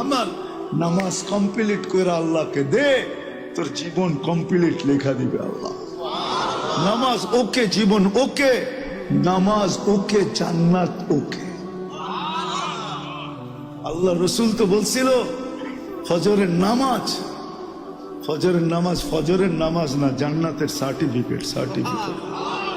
আমাল, নামাজ কমপ্লিট করে আল্লাহকে দে, তোর জীবন কমপ্লিট লেখা দিবে আল্লাহ। নামাজ ওকে, জীবন ওকে, নামাজ ওকে, জান্নাত ওকে। আল্লাহ রসুল তো বলছিল, ফজরের নামাজ ফজরের নামাজ ফজরের নামাজ না, জান্নাতের সার্টিফিকেট সার্টিফিকেট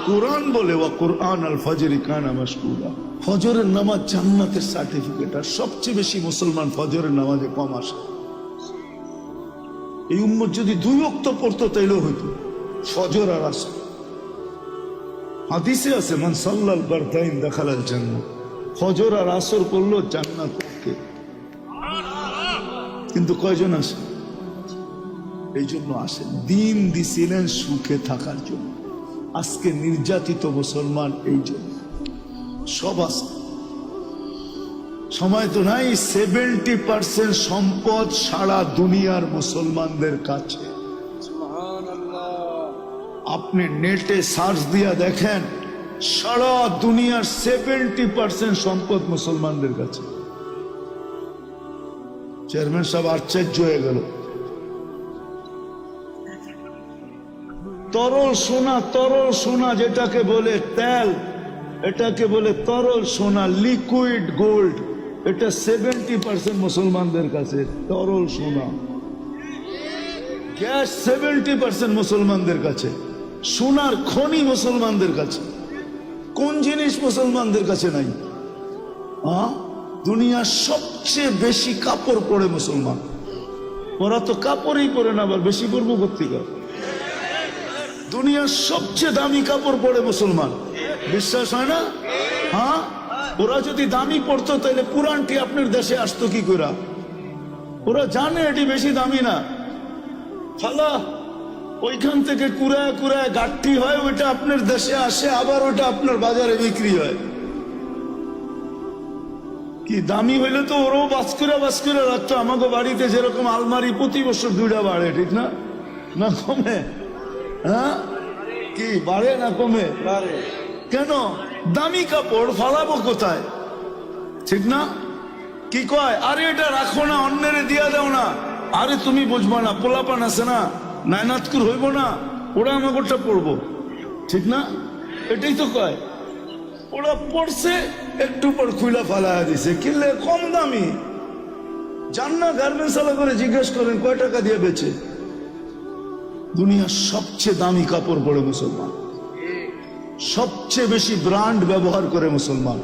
কোরআন বলে, ওয়া কোরআন আল ফজরি কানা মাশকুরা ফজরের নামাজ জান্নাতের সার্টিফিকেট আর সবচেয়ে বেশি মুসলমান ফজরের নামাজে কম আসে। এই উম্মত যদি দুই অক্ত পড়তো, তাইলেও হইতো। ফজর আর আসর। হাদিসে আছে, মান সাল্লাল বারদাইন দেখালাল জান্নাত ফজর আর আসর করল জান্নাত কিন্তু কয়জন আসে? এই জন্য আসেন দিন দিছিলেন সুখে থাকার জন্য। আজকে নির্যাতিত মুসলমান এই জন্য। সব আছে। সময় তো নাই সেভেন্টি পার্সেন্ট সম্পদ সারা দুনিয়ার মুসলমানদের কাছে। আপনি নেটে সার্চ দিয়া দেখেন সারা দুনিয়ার সেভেন্টি পার্সেন্ট সম্পদ মুসলমানদের কাছে। চেয়ারম্যান সাহেব আশ্চর্য হয়ে গেল। তরল সোনা তরল সোনা যেটাকে বলে তেল, এটাকে বলে তরল সোনা লিকুইড গোল্ড এটা সেভেন্টি পার্সেন্ট মুসলমানদের কাছে তরল সোনা। গ্যাস সেভেন্টি পার্সেন্ট মুসলমানদের কাছে। সোনার খনি মুসলমানদের কাছে। কোন জিনিস মুসলমানদের কাছে নাই? দুনিয়ার সবচেয়ে বেশি কাপড় পরে মুসলমান। ওরা তো কাপড়ই পরে না, আবার বেশি পরবো কর্তিকা দুনিয়ার সবচেয়ে দামি কাপড় পরে মুসলমান। বিশ্বাস হয় না? হ্যাঁ? ওরা যদি দামি পড়তো তাহলে পুরানটি আপনার দেশে আসতো কি করে ওরা জানে এটি বেশি দামি না। ফালা ওইখান থেকে কুড়ায় কুড়ায় গাঠটি হয়, ওইটা আপনার দেশে আসে, আবার ওটা আপনার বাজারে বিক্রি হয়। কি দামি হইলে তো ওরও বাস করে বাস করে রাখতো। আমাকে বাড়িতে যেরকম আলমারি প্রতি বছর দুইটা বাড়ে, ঠিক না? না কমে? হ্যাঁ? কি বাড়ে না কমে? কেন? দামি কাপড় ফালাবো কোথায়? ঠিক না? কি কয়? আরে এটা রাখো না অন্যের দিয়া দাও না। আরে তুমি বুঝব না পোলাপান আছে না নায়নাতকুর হইব না ওরা আমাকেটা পড়ব ঠিক না? এটাই তো কয়। ওরা পড়ছে একটু পর খুইলা ফালায়া দিছে। কিনলে কম দামি। যান না গার্মেন্টস করে জিজ্ঞেস করেন কয় টাকা দিয়ে বেচে? দুনিয়ার সবচেয়ে দামি কাপড় পরে মুসলমান। সবচেয়ে বেশি ব্র্যান্ড ব্যবহার করে মুসলমান।